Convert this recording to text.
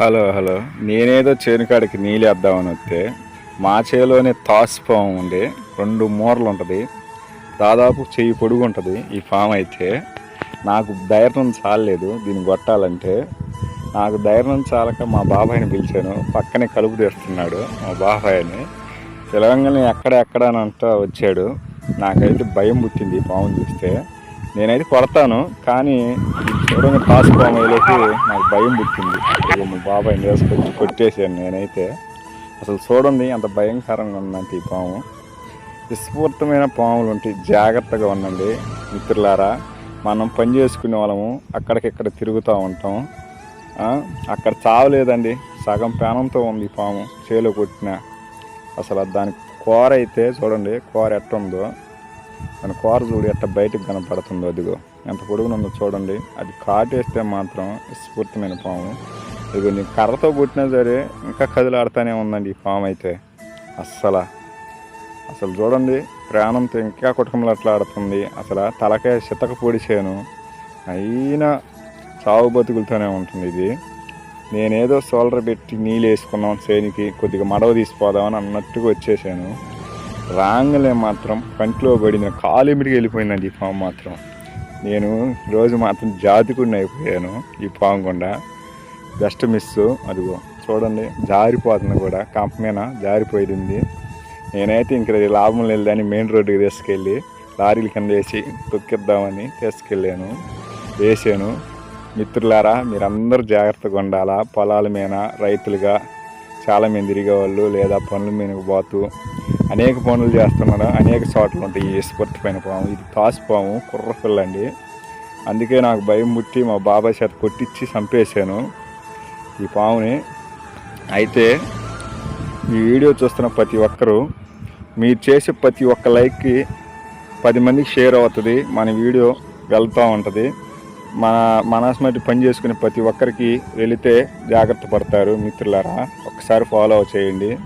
Hello hello. నేనేదో చేనుకాడికి నీళ్ళు వేద్దామని వస్తే మా చేలోనే తాస్ ఫామ్ ఉండి రెండు మూరలు ఉంటుంది. దాదాపు చెయ్యి పొడుగు ఉంటుంది ఈ ఫామ్ అయితే. నాకు ధైర్యం చాలలేదు దీన్ని కొట్టాలంటే. నాకు ధైర్యం చాలక మా బాబాయ్ని పిలిచాను. పక్కనే కలుపు తీస్తున్నాడు మా బాబాయ్ని. పిలవంగానే ఎక్కడ ఎక్కడ అని అంటా వచ్చాడు. నాకైతే భయం పుట్టింది ఈ ఫామ్ చూస్తే. నేనైతే కొడతాను కానీ చూడండి చూడంగా టాస్ నాకు భయం పుట్టింది. మా బాబాయ్ని వేసుకొచ్చి కొట్టేసాను నేనైతే. అసలు చూడండి అంత భయంకరంగా ఉందంటే ఈ పాము. విస్ఫూర్తమైన పాములు ఉంటాయి జాగ్రత్తగా ఉండండి మిత్రులారా. మనం పని చేసుకునే వాళ్ళము అక్కడికిక్కడ తిరుగుతూ ఉంటాం. అక్కడ చావలేదండి. సగం పేనంతో ఉంది ఈ పాము చేలో కొట్టిన. అసలు దాని కూర అయితే చూడండి కూర ఎట్టుందో. దాని కూర చూడు ఎట్ట బయటకు కనపడుతుందో అదిగో ఎంత పొడుగునుందో చూడండి. అది కాటేస్తే మాత్రం స్ఫూర్తిమైన పాము. ఇదిగో నీ కర్రతో కొట్టినా సరే ఇంకా కదిలాడుతూనే ఉందండి ఈ పాము అయితే. అస్సలు. అసలు చూడండి ప్రాణంతో ఇంకా కుటుంబలాడుతుంది అసలు తలకాయ చితక పొడిచాను అయినా చావు బతుకులతోనే ఉంటుంది ఇది. నేనేదో సోలర్ పెట్టి నీళ్ళు వేసుకున్నాం చేనికి కొద్దిగా మడవ తీసిపోదామని అన్నట్టుగా వచ్చేసాను. రాంగలే మాత్రం కంట్లో పడిన కాలు ఎమిడికి వెళ్ళిపోయిందండి ఈ పాము మాత్రం. నేను రోజు మాత్రం జాతికుడిని అయిపోయాను ఈ పాము గుండా జస్ట్ మిస్ అదిగో చూడండి జారిపోతుంది కూడా. కంప మీద జారిపోయింది. నేనైతే ఇంక లాభం లేదని మెయిన్ రోడ్డుకి తీసుకెళ్ళి లారీల కింద వేసి తొక్కిద్దామని తీసుకెళ్ళాను. వేసాను. మిత్రులారా మీరందరూ జాగ్రత్తగా ఉండాలా? పొలాల మీద రైతులుగా చాలా మంది తిరిగేవాళ్ళు లేదా పనుల మీదకి పోతూ అనేక పనులు చేస్తున్నారు అనేక చోట్ల ఉంటాయి. ఈ పైన పాము ఇది తాసు పాము కుర్ర పిల్ల అండి అందుకే నాకు భయం ముట్టి మా బాబాయ్ చేత కొట్టించి చంపేశాను ఈ పాముని. అయితే ఈ వీడియో చూస్తున్న ప్రతి ఒక్కరూ మీరు చేసే ప్రతి ఒక్క లైక్కి పది మందికి షేర్ అవుతుంది. మన వీడియో వెళ్తూ ఉంటుంది. మన మనస్మటి పని చేసుకునే ప్రతి ఒక్కరికి వెళితే జాగ్రత్త పడతారు మిత్రులారా. ఒకసారి ఫాలో చేయండి.